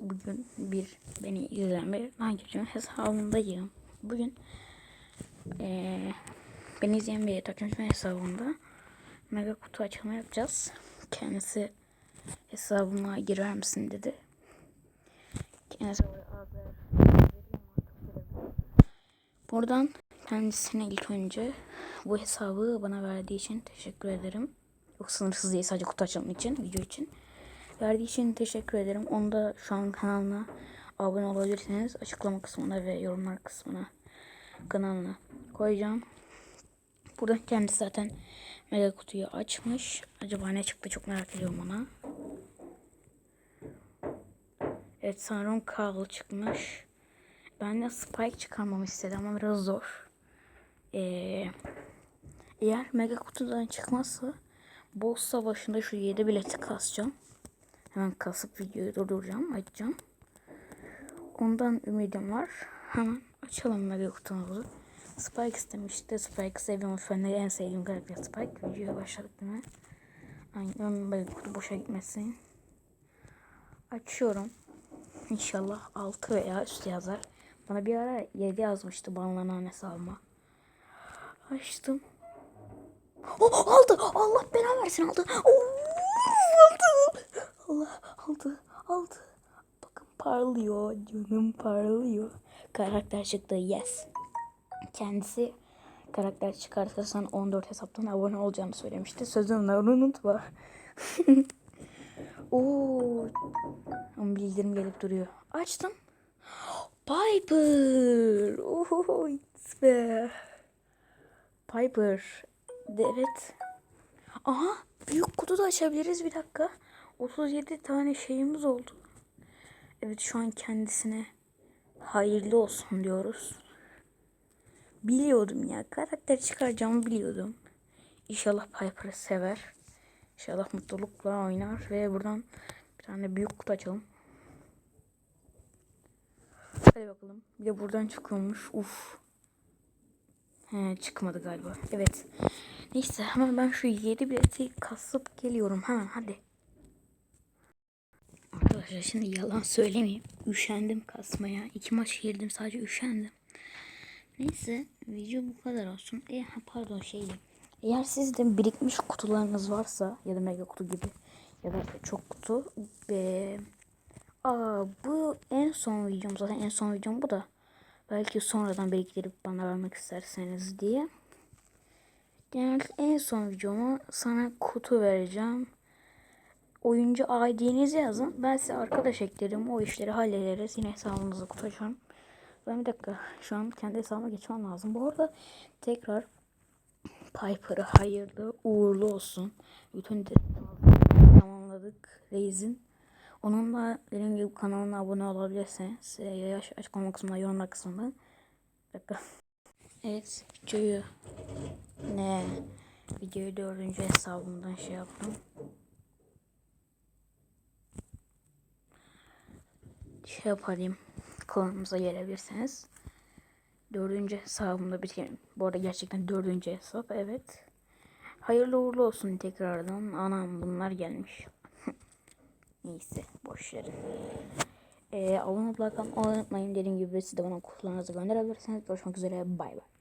Bugün bir beni izleyen bir takipçimin hesabındayım. Bugün eee beni izleyen bir takipçimin hesabında mega kutu açılma yapacağız. Kendisi hesabıma girer misin dedi. Buradan kendisine ilk önce bu hesabı bana verdiği için teşekkür ederim. Yok sınırsız değil sadece kutu açılımı için, video için. Verdiği için teşekkür ederim. Onu da şu an kanalına abone olabilirsiniz. Açıklama kısmına ve yorumlar kısmına kanalına koyacağım. Buradan kendisi zaten mega kutuyu açmış. Acaba ne çıktı çok merak ediyorum ona. Evet sanırım Carl çıkmış. Ben de Spike çıkarmamı istedim ama biraz zor. Ee, eğer mega kutudan çıkmazsa boss savaşında şu 7 bileti kasacağım. Hemen kasıp videoyu durduracağım, açacağım. Ondan ümidim var. Hemen açalım mega kutumuzu. Spike istemişti. Spike seviyorum. Fenleri en sevdiğim karakter Spike. Videoya başladık değil mi? Aynen mega kutu boşa gitmesin. Açıyorum. İnşallah 6 veya üstü yazar. Bana bir ara 7 yazmıştı banlanan hesabıma. Açtım. Oh, aldı. Allah belanı versin aldı. Oh, aldı. Allah aldı. Aldı. Bakın parlıyor. Canım parlıyor. Karakter çıktı. Yes. Kendisi karakter çıkartırsan 14 hesaptan abone olacağını söylemişti. Sözünü unutma. Oo. Ama bildirim gelip duruyor. Açtım. Piper. Oho, it's. Piper. Evet. Aha, büyük kutu da açabiliriz bir dakika. 37 tane şeyimiz oldu. Evet şu an kendisine hayırlı olsun diyoruz. Biliyordum ya. Karakter çıkaracağımı biliyordum. İnşallah Piper'ı sever. İnşallah mutlulukla oynar ve buradan bir tane büyük kutu açalım. Hadi bakalım. Bir de buradan çıkıyormuş. Uf. He çıkmadı galiba. Evet. Neyse hemen ben şu 7 bileti kasıp geliyorum. Hemen hadi. Arkadaşlar şimdi yalan söylemeyeyim. Üşendim kasmaya. İki maç girdim sadece üşendim. Neyse video bu kadar olsun. E, pardon şeydi. Eğer sizde birikmiş kutularınız varsa ya da mega kutu gibi ya da çok kutu ve aa, bu en son videom zaten en son videom bu da belki sonradan biriktirip bana vermek isterseniz diye. Yani en son videoma sana kutu vereceğim. Oyuncu ID'nizi yazın. Ben size arkadaş eklerim. O işleri hallederiz. Yine hesabınızı kutu açarım. Ben bir dakika şu an kendi hesabıma geçmem lazım. Bu arada tekrar Piper'ı hayırlı uğurlu olsun. Bütün tamamladık Reis'in. Onunla dediğim gibi kanalına abone olabilirseniz e, yaş açıklama kısmında yorumlar kısmında. Bir dakika. Evet videoyu ne videoyu dördüncü hesabımdan şey yaptım. Şey yapayım kanalımıza gelebilirseniz. Dördüncü hesabımda bitirelim. Bu arada gerçekten dördüncü hesap evet. Hayırlı uğurlu olsun tekrardan. Anam bunlar gelmiş. Neyse boş verin. Ee, abone olmayı unutmayın. Dediğim gibi siz de bana kutularınızı gönderebilirsiniz. Görüşmek üzere. Bay bay.